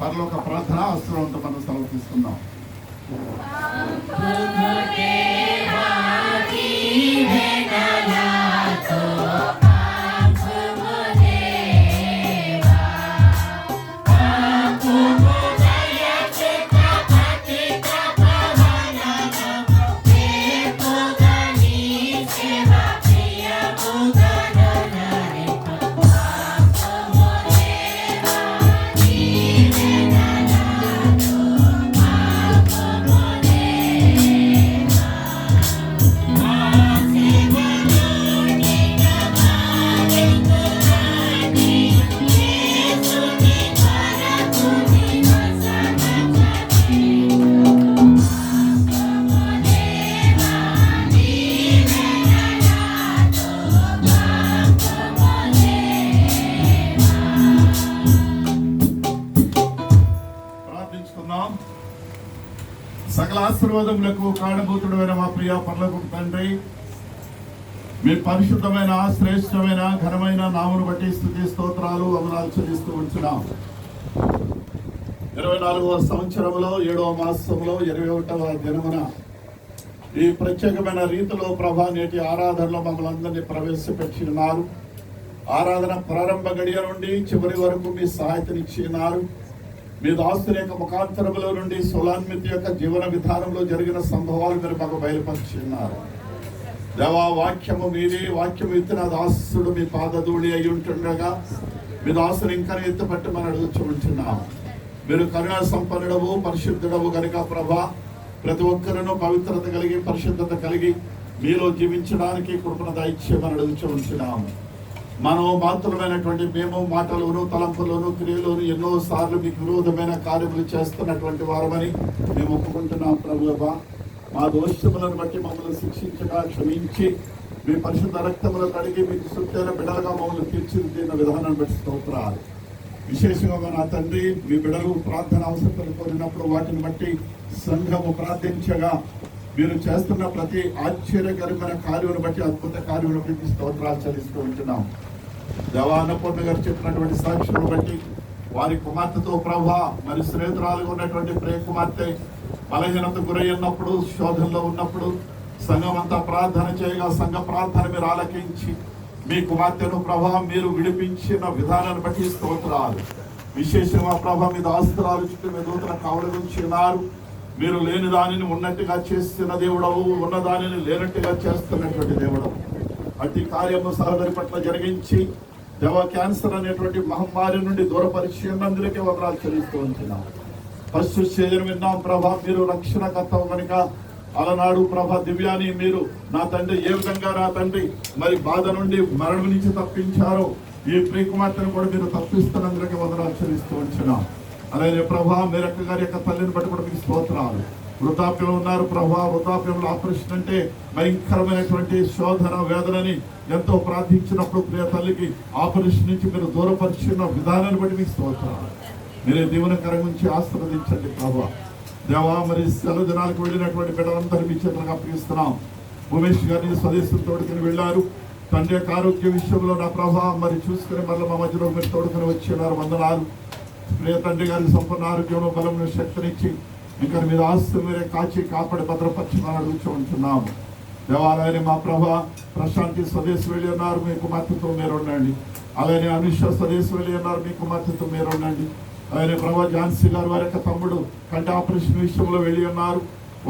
పరలోక ప్రార్థన అవసరం మనం సెలవు తీసుకుందాం. సకల ఆశీర్వాదములకు కారణభూతుడమైన మా ప్రియ పనులకు తండ్రి. మీ పరిశుద్ధమైన శ్రేష్టమైన ఘనమైన నామును బట్టి స్థుతి స్తోత్రాలు అమరాలు చెల్లిస్తూ ఉంచున్నాం ఇరవై నాలుగవ సంవత్సరంలో ఏడవ మాసంలో ఇరవై ఒకటవ దినమున ఈ ప్రత్యేకమైన రీతిలో ప్రభా నేటి ఆరాధనలో మమ్మల్ని అందరినీ ప్రవేశపెట్టి ఉన్నారు ఆరాధన ప్రారంభ గడియ నుండి చివరి వరకు మీ సహాయతనిచ్చినారు. మీ దాస్తుల యొక్క ముఖాంతరములో నుండి సోలాన్మితి యొక్క జీవన విధానంలో జరిగిన సంభవాలు మీరు మాకు బయలుపరుచున్నారు దేవా వాక్యము మీది వాక్యము ఎత్తిన దాసుడు మీ పాదధూళి అయి ఉంటుండగా మీ దాసుని ఇంకా ఎత్తుపట్టి మనం అడుగుచుంటున్నాము మీరు కరుణా సంపన్నుడవు పరిశుద్ధుడవు కనుక ప్రభా ప్రతి ఒక్కరినూ పవిత్రత కలిగి పరిశుద్ధత కలిగి మీలో జీవించడానికి కృపణ దైత్యమని అడుగుచుంటున్నాము మనోమాంతులమైనటువంటి మనం మాత్రమైనటువంటి మేము మాటలోను తలంపులోను క్రియలోను ఎన్నో సార్లు మీకు విరోధమైన కార్యములు చేస్తున్నటువంటి వారమని మేము ఒప్పుకుంటున్నాం ప్రభువా మా దోషములను బట్టి మమ్మల్ని శిక్షించగా క్షమించి మీ పరిశుద్ధ రక్తములు కడిగి మీకు సుత్తైన బిడలుగా మమ్మల్ని తీర్చిదిద్దిన విధానాన్ని బట్టి స్తోత్రాలు. విశేషంగా నా తండ్రి మీ బిడలు ప్రార్థన అవసరతలు కోరినప్పుడు వాటిని బట్టి సంఘము ప్రార్థించగా మీరు చేస్తున్న ప్రతి ఆశ్చర్యకరమైన కార్యమును బట్టి అద్భుత కార్యమును బట్టి స్తోత్రాలు చెల్లిస్తూ ఉంటున్నాం. దేవాన్నపూర్ణ గారు చెప్పినటువంటి సాక్షులను బట్టి వారి కుమార్తెతో ప్రభా మరి స్నేహితురాలుగా ఉన్నటువంటి ప్రియ కుమార్తె బలహీనత గురయ్యున్నప్పుడు శోధనలో ఉన్నప్పుడు సంఘం అంతా ప్రార్థన చేయగా సంఘ ప్రార్థన మీరు ఆలకించి మీ కుమార్తెను ప్రభా మీరు విడిపించిన విధానాన్ని బట్టి స్తోత్రాలు. విశేషంగా ప్రభా మీద ఆస్తురాలు చుట్టూ మీ దూతల కావల ఉన్నారు మీరు లేని దానిని ఉన్నట్టుగా చేస్తున్న దేవుడవు ఉన్న దానిని లేనట్టుగా చేస్తున్నటువంటి దేవుడవు. అట్టి కార్యము సహోదరి పట్ల జరిగించి దేవ క్యాన్సర్ అనేటువంటి మహమ్మారి నుండి దూరపరిచయం అందరికీ వందనాలు చెల్లిస్తూ ఉంటున్నాం. ఫస్ట్ చేయడం విన్నాం ప్రభా మీరు రక్షణకర్త కనుక. అలనాడు ప్రభా దివ్యాని మీరు. నా తండ్రి ఏ విధంగా నా తండ్రి? మరి బాధ నుండి మరణం నుంచి తప్పించారో ఈ ప్రియకుమార్తెను కూడా మీరు తప్పిస్తున్నందుకే వందనాలు చెల్లిస్తూ ఉంటున్నాం. అలాగే ప్రభా మీరక్క గారి యొక్క తల్లిని బట్టి కూడా మీకు స్తోత్రాలు. వృద్ధాప్యంలో ఉన్నారు. ప్రభా వృద్ధాప్యంలో ఆపరేషన్ అంటే భయంకరమైనటువంటి శోధన వేదనని ఎంతో ప్రార్థించినప్పుడు ప్రియ తల్లికి ఆపరేషన్ నుంచి మీరు దూరపరిచిన విధానాన్ని బట్టి మీకు స్తోత్రాలు. మీరే దీవనకరం నుంచి ఆస్వాదించండి ప్రభా. దేవా మరి సెలవు దినాలకు వెళ్ళినటువంటి బిడ్డలందరూ మీ చేతులకు అప్పగిస్తున్నాం ఉమేష్ గారిని స్వదేశం తోడుకుని వెళ్ళారు. తండ్రి యొక్క ఆరోగ్య విషయంలో నా ప్రభా మరి చూసుకుని మళ్ళీ మా మధ్యలో మీరు తోడుకుని వచ్చి ఉన్నారు. వందనాలు. ప్రియ తండ్రి గారి సంపూర్ణ ఆరోగ్యంలో బలం శక్తినిచ్చి ఇక్కడ మీరు ఆస్తులు మీరే కాచి కాపాడి భద్రపరచమని అడుగుతూ ఉంటున్నాము. దేవాలయాన్ని మా ప్రభా ప్రశాంతి స్వదేశ్ వెళ్ళి ఉన్నారు మీ కుమార్తెతో మీరు ఉండండి. అలానే అనుష స్వదేశ్ వెళ్ళి ఉన్నారు మీ కుమార్తెతో మీరు ఉండండి. అలానే ప్రభా ఝాన్సీ గారు వారి యొక్క తమ్ముడు కంటి ఆపరేషన్ విషయంలో వెళ్ళి ఉన్నారు.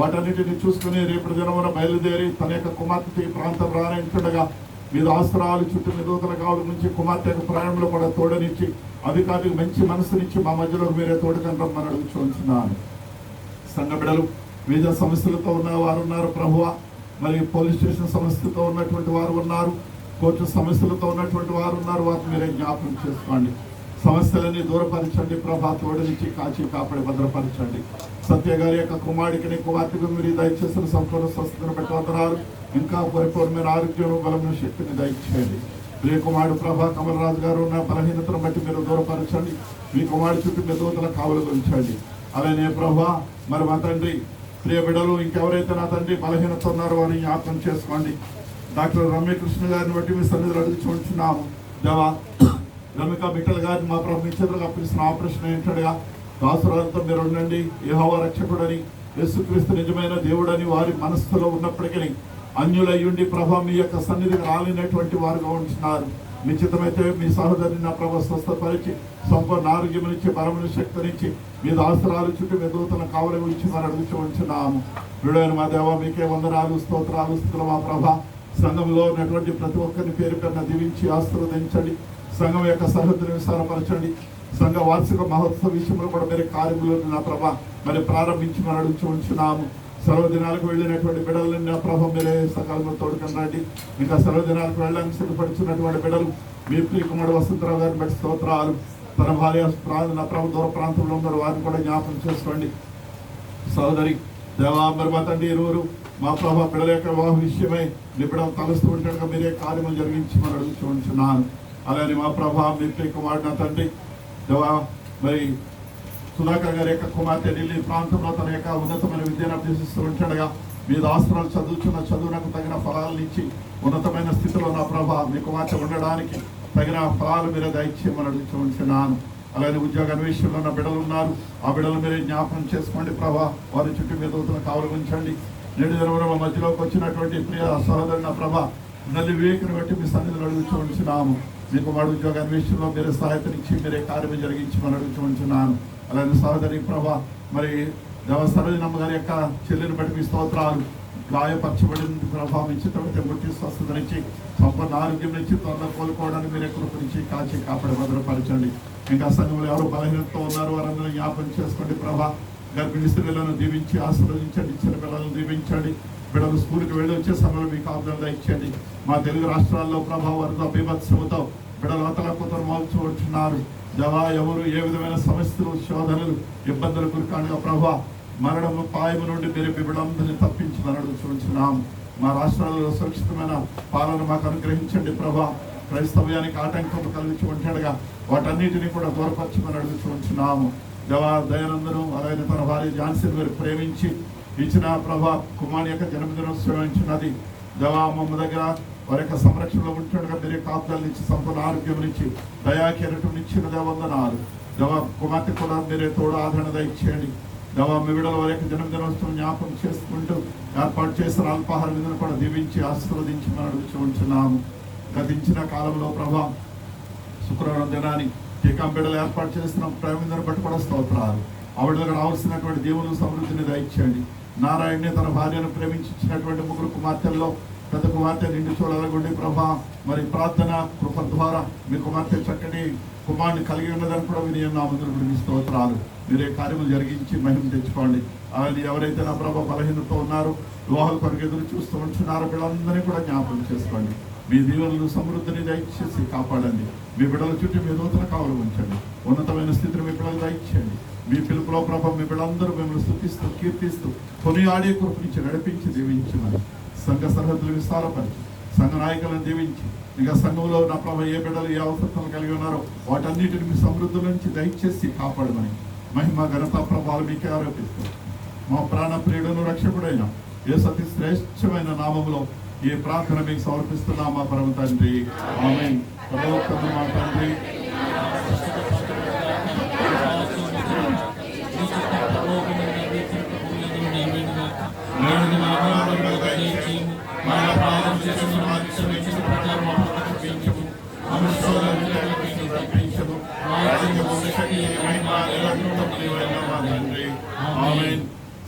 వాటన్నిటిని చూసుకుని రేపటి దినమున బయలుదేరి తన యొక్క కుమార్తె ప్రాంతం రానింటుండగా మీ ఆస్త్రాలు చుట్టూ నిరోధన కావుల నుంచి కుమార్తె యొక్క ప్రయాణంలో కూడా తోడనిచ్చి అధికారికి మంచి మనసునిచ్చి మా మధ్యలో మీరే తోడుకొని రమ్మని అడుగుచున్నాను సంఘ బిడలు వివిధ సమస్యలతో ఉన్న వారు ఉన్నారు ప్రభువ. మరి పోలీస్ స్టేషన్ సమస్యలతో ఉన్నటువంటి వారు ఉన్నారు. కోర్టు సమస్యలతో ఉన్నటువంటి వారు ఉన్నారు. వారిని మీరే జ్ఞాపకం చేసుకోండి. సమస్యలన్నీ దూరపరచండి ప్రభా. తోడనిచ్చి కాచి కాపాడి భద్రపరచండి. సత్య గారి యొక్క కుమారుడికి కుమార్తెకు మీరు దయచేసిన సంపూర్ణ స్వస్థతను బట్టి వందనాలు. ఇంకా పరిపూర్ణమైన ఆరోగ్యం బలమైన శక్తిని దయచేయండి. మీ కుమారుడు ప్రభా కమలరాజు గారు ఉన్న బలహీనతను బట్టి మీరు దూరపరచండి. మీ కుమారుడు చుట్టూ మీ దూతల కావలు ఉంచండి అలానే ప్రభా మరి మా తండ్రి ప్రియ బిడ్డలు ఇంకెవరైతే నా తండ్రి బలహీనత ఉన్నారో అని జ్ఞాపకం చేసుకోండి. డాక్టర్ రమ్యకృష్ణ గారిని బట్టి మీ సన్నిధిలో అడుగుచుంటున్నాము దేవా రమిక బిడ్డల గారిని మా ప్రభు మీ చేతులకు అప్పగిస్తున్న ఆపరేషన్ ఏంటండగా దాసురాలతో మీరు ఉండండి. యెహోవా రక్షకుడని యేసుక్రీస్తు నిజమైన దేవుడని వారి మనస్సులో ఉన్నప్పటికీ అన్యులయ్యుండి ప్రభా మీ యొక్క సన్నిధికి రాలినటువంటి వారుగా ఉంటున్నారు. మీ చిత్తమైతే మీ సహోదరిని నా ప్రభా స్వస్థపరిచి సంపూర్ణ ఆరోగ్యమునిచ్చి బలముని శక్తినిచ్చి మీ దాసరాలు చుట్టూ మీ దూతలను కావలి ఉంచి మరి అడుగుతూ ఉంచున్నాము. విడువైన మా దేవ మీకే వందనాలు స్తోత్రాలు స్థుతులు మా ప్రభా. సంఘంలో ఉన్నటువంటి ప్రతి ఒక్కరిని పేరు పేరున దీవించి ఆశీర్వదించండి. సంఘం యొక్క సరిహద్దును విస్తారపరచండి. సంఘ వార్షిక మహోత్సవ విషయంలో కూడా మీరు కార్యములు నా ప్రభ మరి ప్రారంభించి మరి అడుగుతూ ఉంచున్నాము. సెలవు వెళ్ళినటువంటి బిడ్డలని నా ప్రభ మీరే సకాలంలో తోడుకొని రండి. ఇంకా సెలవు దినాలకు వెళ్ళడానికి సిద్ధపడుతున్నటువంటి బిడ్డలు మీ ప్రియకుమారు వసంతరావు గారిని బట్టి స్తోత్రాలు. తన భార్య ప్రా- నా ప్రభు దూర ప్రాంతంలో ఉన్నారు. వారిని కూడా జ్ఞాపకం చేసుకోండి. సోదరి దేవా మరి మా తండ్రి ఇరువురు మా ప్రభా బిడ్డల యొక్క వివాహ విషయమై నిబిడం తలుస్తూ ఉంటాడు మీరే కార్యములు జరిగించి మనం అడుగుతూ ఉంటున్నాను. అలానే మా ప్రభా మీ ప్రియ కుమారుడు తండ్రి దేవా మరి సుధాకర్ గారి యొక్క కుమార్తె ఢిల్లీ ప్రాంతంలో తన యొక్క ఉన్నతమైన విద్యను అభ్యసిస్తూ ఉంటాడుగా. వివిధ దాసరాలు చదువుతున్న చదువునకు తగిన ఫలాలను ఇచ్చి ఉన్నతమైన స్థితిలో నా ప్రభా మీ కుమార్తె ఉండడానికి తగిన ఫలాలు మీరు దయచేయమని అడుగుతూ ఉంటున్నాను. అలాగే ఉద్యోగ అన్వేషణలో ఉన్న బిడ్డలు ఉన్నారు. ఆ బిడ్డలు మీరే జ్ఞాపకం చేసుకోండి ప్రభా. వారి చుట్టూ మీద అవుతున్న కావలు ఉంచండి. నేడు జనవరం మధ్యలోకి వచ్చినటువంటి ప్రియ సహోదరు నా ప్రభా నల్లి వివేకను బట్టి మీ సన్నిధిలో అడుగుతూ ఉంటున్నాము. మీకు వాడు ఉద్యోగ అన్వేషణలో మీరు సహాయతనిచ్చి మీరే కార్యం జరిగించి మనం అడుగుతూ ఉంటున్నాను. అలాగే సహోదరి ప్రభా మరి సరోజనమ్మ గారి యొక్క చెల్లిని బట్టి మీ స్తోత్రాలు గాయపరచబడిన ప్రభావం ఇచ్చితమైతే ముట్టి స్వస్థత నుంచి సంపూర్ణ ఆరోగ్యం నుంచి త్వరలో కోలుకోవడానికి మీరు కృప కాచి కాపాడి భద్రపరచండి. ఇంకా సంఘంలో ఎవరు బలహీనతతో ఉన్నారు వారందరూ జ్ఞాపకం చేసుకోండి ప్రభా. గర్భిణీ స్త్రీలను దీవించి ఆశీర్వదించండి చిన్న పిల్లలను దీవించండి. బిడ్డలు స్కూల్కి వెళ్ళి వచ్చే సమయంలో మీకు ఆగ్రహం ఇచ్చండి మా తెలుగు రాష్ట్రాల్లో ప్రభావ వారితో బీభత్సముతో బిడ్డలు అవతలకుతలు మోల్చుకుంటున్నారు జవా ఎవరు ఏ విధమైన సమస్యలు శోధనలు ఇబ్బందులు గురికానుగా ప్రభా మరణము పాయము నుండి మీరు బిడ్డలందరినీ తప్పించమని అడుగుతున్నాం మా రాష్ట్రాలలో సురక్షితమైన పాలన మాకు అనుగ్రహించండి ప్రభా. క్రైస్తవ్యానికి ఆటంకం కలిగించి ఉంటాడుగా వాటన్నిటిని కూడా దూరపరచమని అడుగుతున్నాము దేవా దయానందను అలాగే తన భార్య ఝాన్సీని మీరు ప్రేమించి ఇచ్చిన ప్రభా కుమార్ యొక్క జన్మదినోత్సవం ఇచ్చినది. దేవా మమ్మ దగ్గర వారి యొక్క సంరక్షణలో ఉంటుండగా మీరే కాపుదల నుంచి సంపూర్ణ ఆరోగ్యం నుంచి దయాకిరటం నుంచి వందనాలు. దేవా కుమార్తె కూడా మీరే తోడు ఆదరణ దయచేయండి దేవా మీ విడల వారి యొక్క జన్మదినోత్సవం జ్ఞాపకం చేసుకుంటూ ఏర్పాటు చేసిన అల్పాహార విధులు కూడా దీవించి ఆశీర్వదించి మనం ఉంచున్నాము గతించిన కాలంలో ప్రభా శుక్రవారం దినాన్ని టీకాం బిడ్డలు ఏర్పాటు చేసిన ప్రేమిందని బట్టి కూడా స్తోత్రాలు. ఆవిడలకు రావాల్సినటువంటి దేవుని సమృద్ధిని దయచేయండి. నారాయణని తన భార్యను ప్రేమించినటువంటి ముగ్గురు కుమార్తెల్లో పెద్ద కుమార్తె నిండు చూడాలనుకోండి ప్రభా మరి ప్రార్థన కృప ద్వారా మీ కుమార్తె చక్కటి కుమారుని కలిగి ఉన్నదని కూడా మీరు విని నామందులు మీ స్తోత్రాలు. మీరే కార్యములు జరిగించి మహిమ తెచ్చుకోండి. అలాగే ఎవరైతే నా ప్రభా బలహీనతో ఉన్నారో వివాహాల కొరకు ఎదురు చూస్తూ ఉంటున్నారో వీళ్ళందరినీ కూడా జ్ఞాపకం చేసుకోండి. మీ దీవెనలు సమృద్ధిని దయచేసి కాపాడండి. మీ బిడ్డల చుట్టూ మీ నూతన కావలు ఉంచండి. ఉన్నతమైన స్థితిని మీ పిల్లలు దయచేయండి. మీ పిలుపులో ప్రభ మీ బిడ్డలందరూ మిమ్మల్ని స్థుతిస్తూ కీర్తిస్తూ కొని ఆడే కృపనిచ్చి నడిపించి దీవించమని సంఘ సరిహద్దులు విస్తారపరిచి సంఘ నాయకులను దీవించి ఇంకా సంఘంలో నా ప్రభావ ఏ బిడ్డలు ఏ అవసరాలు కలిగి ఉన్నారో వాటన్నిటిని మీ సమృద్ధుల నుంచి దయచేసి కాపాడమని మహిమ ఘనత ప్రభావాలు మీకే ఆరోపిస్తూ మా ప్రాణ ప్రియుడను రక్షకుడైన ఏ సతి శ్రేష్టమైన నామంలో ఈ ప్రార్థన మీకు సమర్పిస్తున్నా మా పరమ తండ్రి. ఆమె మా తండ్రి.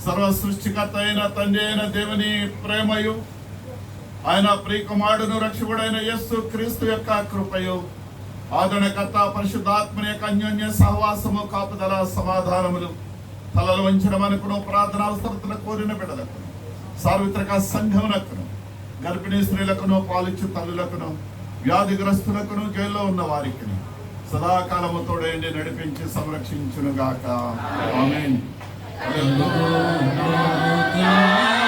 సర్వ సృష్టికర్త అయిన తండ్రి అయిన దేవుని ప్రేమయు ఆయన ప్రియకుమారుడును రక్షకుడైన యస్సు క్రీస్తు యొక్క కృపయు ఆదరణకర్త పరిశుద్ధాత్మని యొక్క అన్యోన్య సహవాసము కాపుదల సమాధానములు తలలు వంచడం మనకును ప్రార్థన అవసరతను కోరిన బిడ్డలకు సార్వత్రిక సంఘమునకును గర్భిణీ స్త్రీలకును పాలిచ్చు తల్లులకును వ్యాధిగ్రస్తులకును జైల్లో ఉన్న వారికి సదాకాలము తోడేండి నడిపించి సంరక్షించునుగాక. గాక